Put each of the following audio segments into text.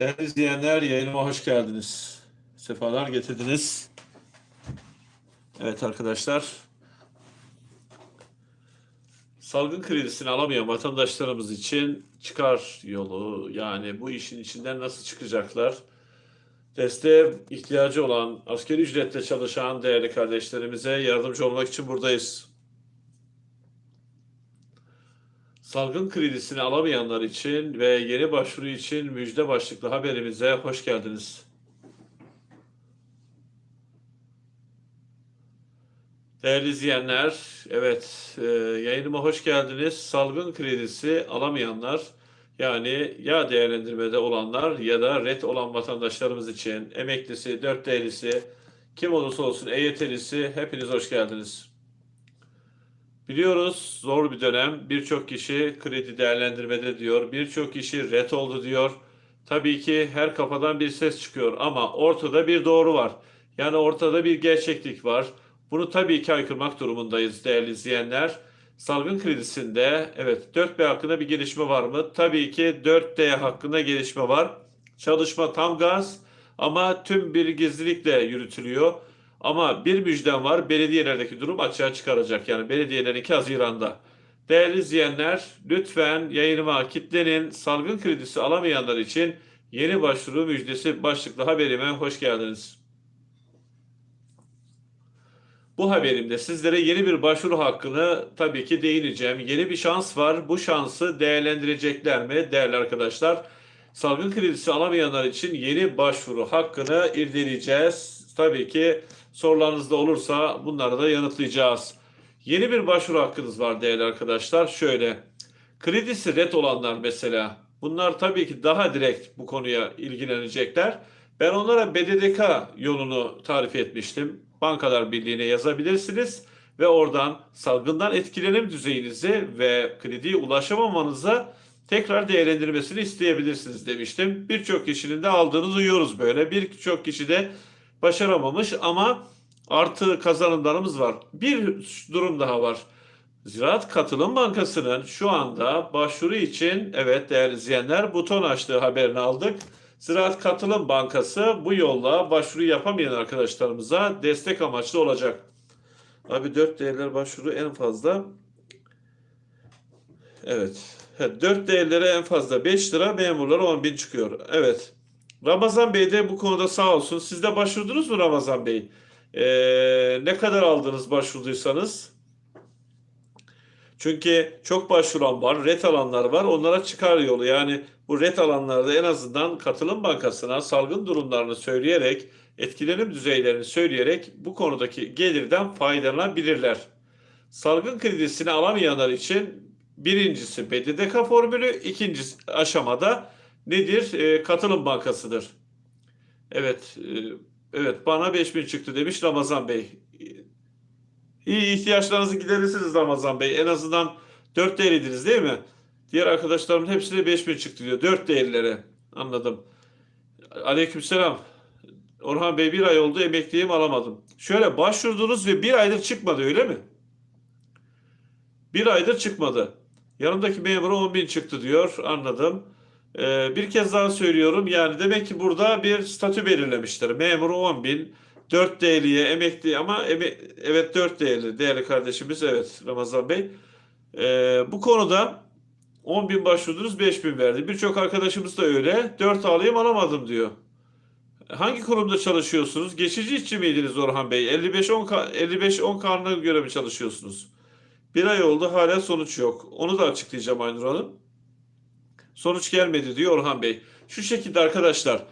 Değerli izleyenler yayınıma hoş geldiniz. Sefalar getirdiniz. Evet arkadaşlar. Salgın kredisini alamayan vatandaşlarımız için çıkar yolu yani bu işin içinden nasıl çıkacaklar? Desteğe ihtiyacı olan askeri ücretle çalışan değerli kardeşlerimize yardımcı olmak için buradayız. Salgın kredisini alamayanlar için ve yeni başvuru için müjde başlıklı haberimize hoş geldiniz. Değerli izleyenler, evet e, yayınıma hoş geldiniz. Salgın kredisi alamayanlar yani ya değerlendirmede olanlar ya da red olan vatandaşlarımız için emeklisi, dört değerlisi, kim olursa olsun EYT'lisi hepiniz hoş geldiniz. Biliyoruz zor bir dönem. Birçok kişi kredi değerlendirmede diyor. Birçok kişi ret oldu diyor. Tabii ki her kafadan bir ses çıkıyor ama ortada bir doğru var. Yani ortada bir gerçeklik var. Bunu tabii ki aykırmak durumundayız değerli izleyenler. Salgın kredisinde evet 4B hakkında bir gelişme var mı? Tabii ki 4D hakkında gelişme var. Çalışma tam gaz ama tüm bir gizlilikle yürütülüyor. Ama bir müjdem var. Belediyelerdeki durum açığa çıkaracak. Yani belediyelerin 2 Haziran'da. Değerli izleyenler lütfen yayınıma kitlenin salgın kredisi alamayanlar için yeni başvuru müjdesi başlıklı haberime hoş geldiniz. Bu haberimde sizlere yeni bir başvuru hakkını tabii ki değineceğim. Yeni bir şans var. Bu şansı değerlendirecekler mi değerli arkadaşlar? Salgın kredisi alamayanlar için yeni başvuru hakkını irdeleyeceğiz. Tabii ki sorularınız da olursa bunları da yanıtlayacağız. Yeni bir başvuru hakkınız var değerli arkadaşlar. Şöyle, kredisi red olanlar mesela. Bunlar tabii ki daha direkt bu konuya ilgilenecekler. Ben onlara BDDK yolunu tarif etmiştim. Bankalar Birliği'ne yazabilirsiniz ve oradan salgından etkilenim düzeyinizi ve krediye ulaşamamanıza tekrar değerlendirmesini isteyebilirsiniz demiştim. Birçok kişinin de aldığını duyuyoruz böyle. Birçok kişi de başaramamış ama artı kazanımlarımız var. Bir durum daha var. Ziraat Katılım Bankası'nın şu anda başvuru için evet değerli izleyenler buton açtığı haberini aldık. Ziraat Katılım Bankası bu yolla başvuru yapamayan arkadaşlarımıza destek amaçlı olacak. Abi 4 değerler başvuru en fazla Evet. 4 değerlere en fazla 5 lira memurlara 10 bin çıkıyor. Evet. Ramazan Bey de bu konuda sağ olsun. Siz de başvurdunuz mu Ramazan Bey? Ee, ne kadar aldınız başvurduysanız? Çünkü çok başvuran var, ret alanlar var. Onlara çıkar yolu. Yani bu ret alanlarda en azından katılım bankasına salgın durumlarını söyleyerek, etkilenim düzeylerini söyleyerek bu konudaki gelirden faydalanabilirler. Salgın kredisini alamayanlar için birincisi BDDK formülü, ikinci aşamada nedir? E, katılım bankasıdır. Evet, e, evet bana 5000 çıktı demiş Ramazan Bey. İyi ihtiyaçlarınızı giderirsiniz Ramazan Bey. En azından 4 değerliydiniz değil mi? Diğer arkadaşlarımın hepsine 5000 çıktı diyor. 4 değerlilere. Anladım. Aleykümselam. Orhan Bey bir ay oldu emekliyim alamadım. Şöyle başvurdunuz ve bir aydır çıkmadı öyle mi? Bir aydır çıkmadı. Yanımdaki memura 10 bin çıktı diyor. Anladım. Ee, bir kez daha söylüyorum. Yani demek ki burada bir statü belirlemiştir. Memuru 10 bin. 4 değerliye emekli ama eme- evet 4 değerli değerli kardeşimiz evet Ramazan Bey. Ee, bu konuda 10 bin başvurdunuz 5 bin verdi. Birçok arkadaşımız da öyle. 4 alayım alamadım diyor. Hangi kurumda çalışıyorsunuz? Geçici işçi miydiniz Orhan Bey? 55-10 ka- 55-10 karnına göre mi çalışıyorsunuz? Bir ay oldu hala sonuç yok. Onu da açıklayacağım Aynur Hanım. Sonuç gelmedi diyor Orhan Bey. Şu şekilde arkadaşlar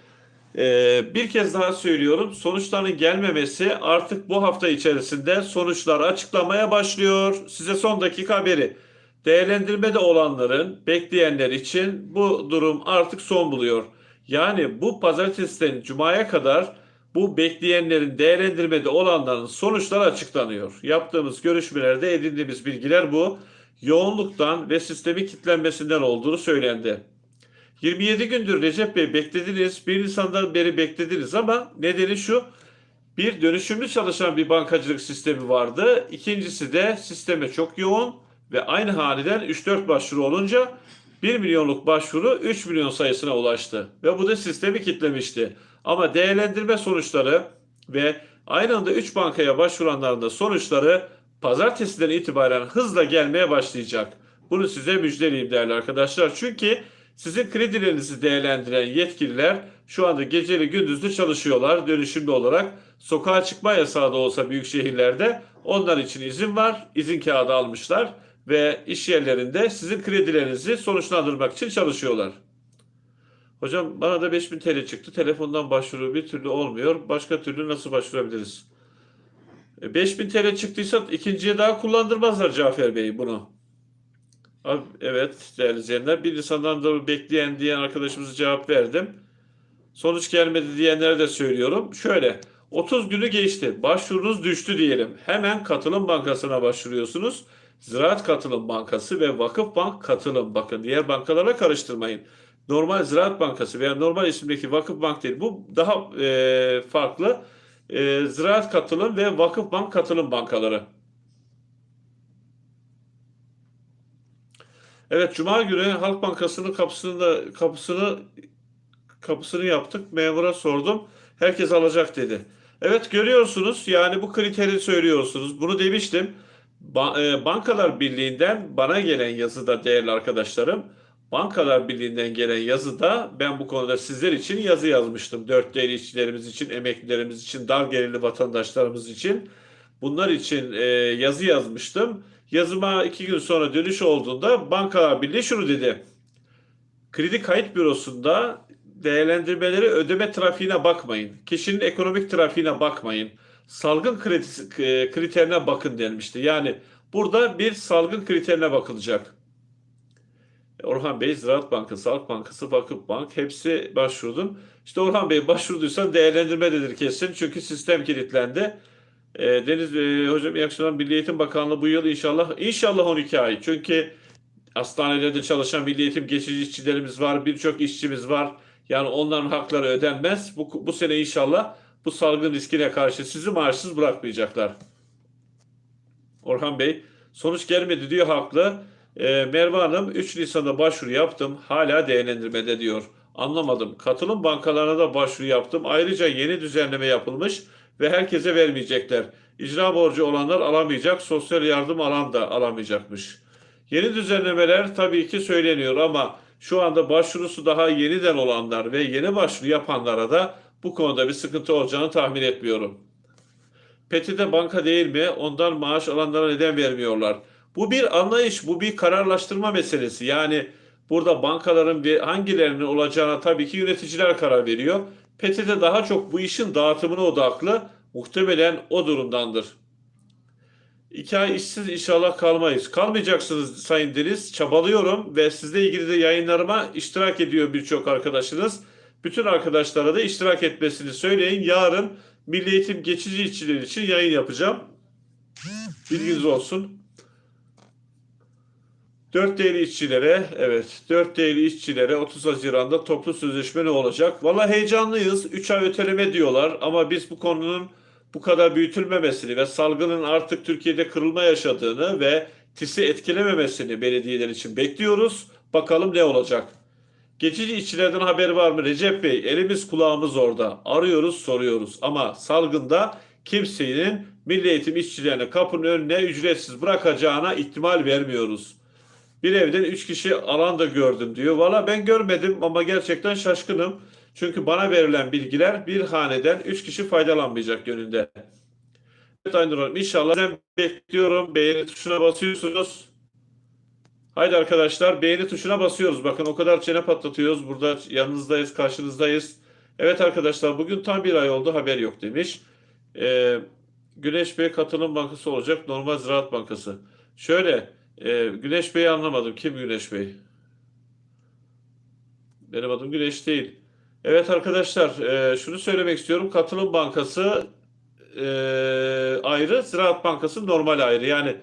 ee, bir kez daha söylüyorum sonuçların gelmemesi artık bu hafta içerisinde sonuçlar açıklamaya başlıyor. Size son dakika haberi. Değerlendirmede olanların bekleyenler için bu durum artık son buluyor. Yani bu pazartesiden cumaya kadar bu bekleyenlerin değerlendirmede olanların sonuçları açıklanıyor. Yaptığımız görüşmelerde edindiğimiz bilgiler bu. Yoğunluktan ve sistemi kilitlenmesinden olduğunu söylendi. 27 gündür Recep Bey beklediniz. 1 Nisan'dan beri beklediniz ama nedeni şu. Bir dönüşümlü çalışan bir bankacılık sistemi vardı. İkincisi de sisteme çok yoğun ve aynı haneden 3-4 başvuru olunca 1 milyonluk başvuru 3 milyon sayısına ulaştı ve bu da sistemi kitlemişti. Ama değerlendirme sonuçları ve aynı anda 3 bankaya başvuranların da sonuçları pazartesiden itibaren hızla gelmeye başlayacak. Bunu size müjdeleyeyim değerli arkadaşlar. Çünkü sizin kredilerinizi değerlendiren yetkililer şu anda geceli gündüzlü çalışıyorlar dönüşümlü olarak. Sokağa çıkma yasağı da olsa büyük şehirlerde onlar için izin var. İzin kağıdı almışlar ve iş yerlerinde sizin kredilerinizi sonuçlandırmak için çalışıyorlar. Hocam bana da 5000 TL çıktı. Telefondan başvuru bir türlü olmuyor. Başka türlü nasıl başvurabiliriz? E, 5000 TL çıktıysa ikinciye daha kullandırmazlar Cafer Bey bunu. Abi, evet değerli izleyenler. Bir insandan da bekleyen diyen arkadaşımıza cevap verdim. Sonuç gelmedi diyenlere de söylüyorum. Şöyle 30 günü geçti. Başvurunuz düştü diyelim. Hemen Katılım Bankası'na başvuruyorsunuz. Ziraat Katılım Bankası ve Vakıf Bank Katılım. Bakın diğer bankalara karıştırmayın. Normal Ziraat Bankası veya normal isimdeki Vakıf Bank değil. Bu daha e, farklı. E, Ziraat Katılım ve Vakıf Bank Katılım bankaları. Evet, Cuma günü Halk Bankası'nın kapısını kapısını kapısını yaptık. Memura sordum. Herkes alacak dedi. Evet görüyorsunuz yani bu kriteri söylüyorsunuz. Bunu demiştim. E, Bankalar Birliği'nden bana gelen yazıda değerli arkadaşlarım. Bankalar Birliği'nden gelen yazıda ben bu konuda sizler için yazı yazmıştım. Dört değerli işçilerimiz için, emeklilerimiz için, dar gelirli vatandaşlarımız için. Bunlar için e, yazı yazmıştım. Yazıma iki gün sonra dönüş olduğunda Bankalar Birliği şunu dedi. Kredi kayıt bürosunda değerlendirmeleri ödeme trafiğine bakmayın. Kişinin ekonomik trafiğine bakmayın. Salgın e, kriterine bakın denmişti. Yani burada bir salgın kriterine bakılacak. Orhan Bey, Ziraat Bankası, Halk Bankası, Vakıf Bank hepsi başvurdum. İşte Orhan Bey başvurduysan değerlendirmededir kesin. Çünkü sistem kilitlendi. E, Deniz e, Hocam iyi akşamlar. Milli Eğitim Bakanlığı bu yıl inşallah inşallah 12 ay. Çünkü hastanelerde çalışan milli eğitim geçici işçilerimiz var. Birçok işçimiz var. Yani onların hakları ödenmez. Bu, bu sene inşallah bu salgın riskine karşı sizi maaşsız bırakmayacaklar. Orhan Bey sonuç gelmedi diyor haklı. Ee, Merve Hanım 3 Nisan'da başvuru yaptım. Hala değerlendirmede diyor. Anlamadım. Katılım bankalarına da başvuru yaptım. Ayrıca yeni düzenleme yapılmış ve herkese vermeyecekler. İcra borcu olanlar alamayacak, sosyal yardım alan da alamayacakmış. Yeni düzenlemeler tabii ki söyleniyor ama şu anda başvurusu daha yeniden olanlar ve yeni başvuru yapanlara da bu konuda bir sıkıntı olacağını tahmin etmiyorum. PTT banka değil mi? Ondan maaş alanlara neden vermiyorlar? Bu bir anlayış, bu bir kararlaştırma meselesi. Yani burada bankaların bir hangilerinin olacağına tabii ki yöneticiler karar veriyor. PTT daha çok bu işin dağıtımına odaklı. Muhtemelen o durumdandır. İki ay işsiz inşallah kalmayız. Kalmayacaksınız Sayın Deniz. Çabalıyorum ve sizle ilgili de yayınlarıma iştirak ediyor birçok arkadaşınız. Bütün arkadaşlara da iştirak etmesini söyleyin. Yarın Milli Eğitim geçici işçiler için yayın yapacağım. Bilginiz olsun. 4 değerli işçilere, evet 4 değerli işçilere 30 Haziran'da toplu sözleşme ne olacak? Valla heyecanlıyız. 3 ay öteleme diyorlar ama biz bu konunun bu kadar büyütülmemesini ve salgının artık Türkiye'de kırılma yaşadığını ve TİS'i etkilememesini belediyeler için bekliyoruz. Bakalım ne olacak? Geçici işçilerden haber var mı Recep Bey? Elimiz kulağımız orada. Arıyoruz, soruyoruz. Ama salgında kimsenin milli eğitim işçilerini kapının önüne ücretsiz bırakacağına ihtimal vermiyoruz. Bir evden 3 kişi alan da gördüm diyor. Valla ben görmedim ama gerçekten şaşkınım. Çünkü bana verilen bilgiler bir haneden 3 kişi faydalanmayacak yönünde. Evet Aynur Hanım inşallah ben bekliyorum. Beğeni tuşuna basıyorsunuz. Haydi arkadaşlar beğeni tuşuna basıyoruz. Bakın o kadar çene patlatıyoruz. Burada yanınızdayız, karşınızdayız. Evet arkadaşlar bugün tam bir ay oldu haber yok demiş. Ee, Güneş Bey Katılım Bankası olacak. Normal Ziraat Bankası. Şöyle e, Güneş Bey'i anlamadım. Kim Güneş Bey? Benim adım Güneş değil. Evet arkadaşlar e, şunu söylemek istiyorum. Katılım Bankası e, ayrı, Ziraat Bankası normal ayrı. Yani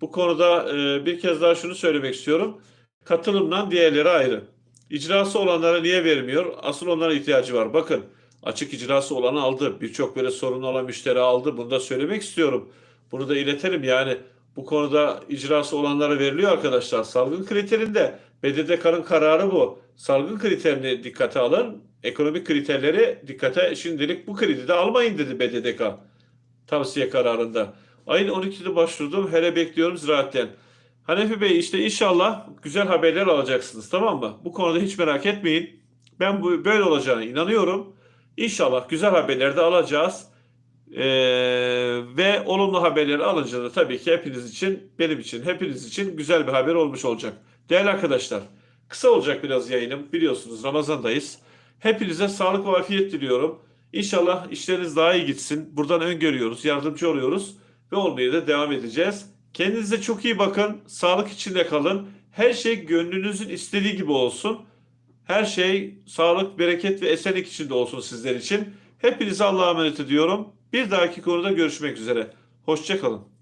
bu konuda e, bir kez daha şunu söylemek istiyorum. Katılımdan diğerleri ayrı. İcrası olanlara niye vermiyor? Asıl onlara ihtiyacı var. Bakın açık icrası olanı aldı. Birçok böyle sorun olan müşteri aldı. Bunu da söylemek istiyorum. Bunu da iletelim yani bu konuda icrası olanlara veriliyor arkadaşlar. Salgın kriterinde BDDK'nın kararı bu. Salgın kriterini dikkate alın. Ekonomik kriterleri dikkate şimdilik bu kredide almayın dedi BDDK tavsiye kararında. Ayın 12'de başvurdum. Hele bekliyorum ziraatten. Hanefi Bey işte inşallah güzel haberler alacaksınız tamam mı? Bu konuda hiç merak etmeyin. Ben bu böyle olacağına inanıyorum. İnşallah güzel haberler de alacağız. Ee, ve olumlu haberleri alınca da tabii ki hepiniz için, benim için, hepiniz için güzel bir haber olmuş olacak. Değerli arkadaşlar, kısa olacak biraz yayınım. Biliyorsunuz Ramazan'dayız. Hepinize sağlık ve afiyet diliyorum. İnşallah işleriniz daha iyi gitsin. Buradan öngörüyoruz, yardımcı oluyoruz ve olmaya da devam edeceğiz. Kendinize çok iyi bakın. Sağlık içinde kalın. Her şey gönlünüzün istediği gibi olsun. Her şey sağlık, bereket ve esenlik içinde olsun sizler için. Hepinize Allah'a emanet ediyorum. Bir dahaki konuda görüşmek üzere. Hoşçakalın.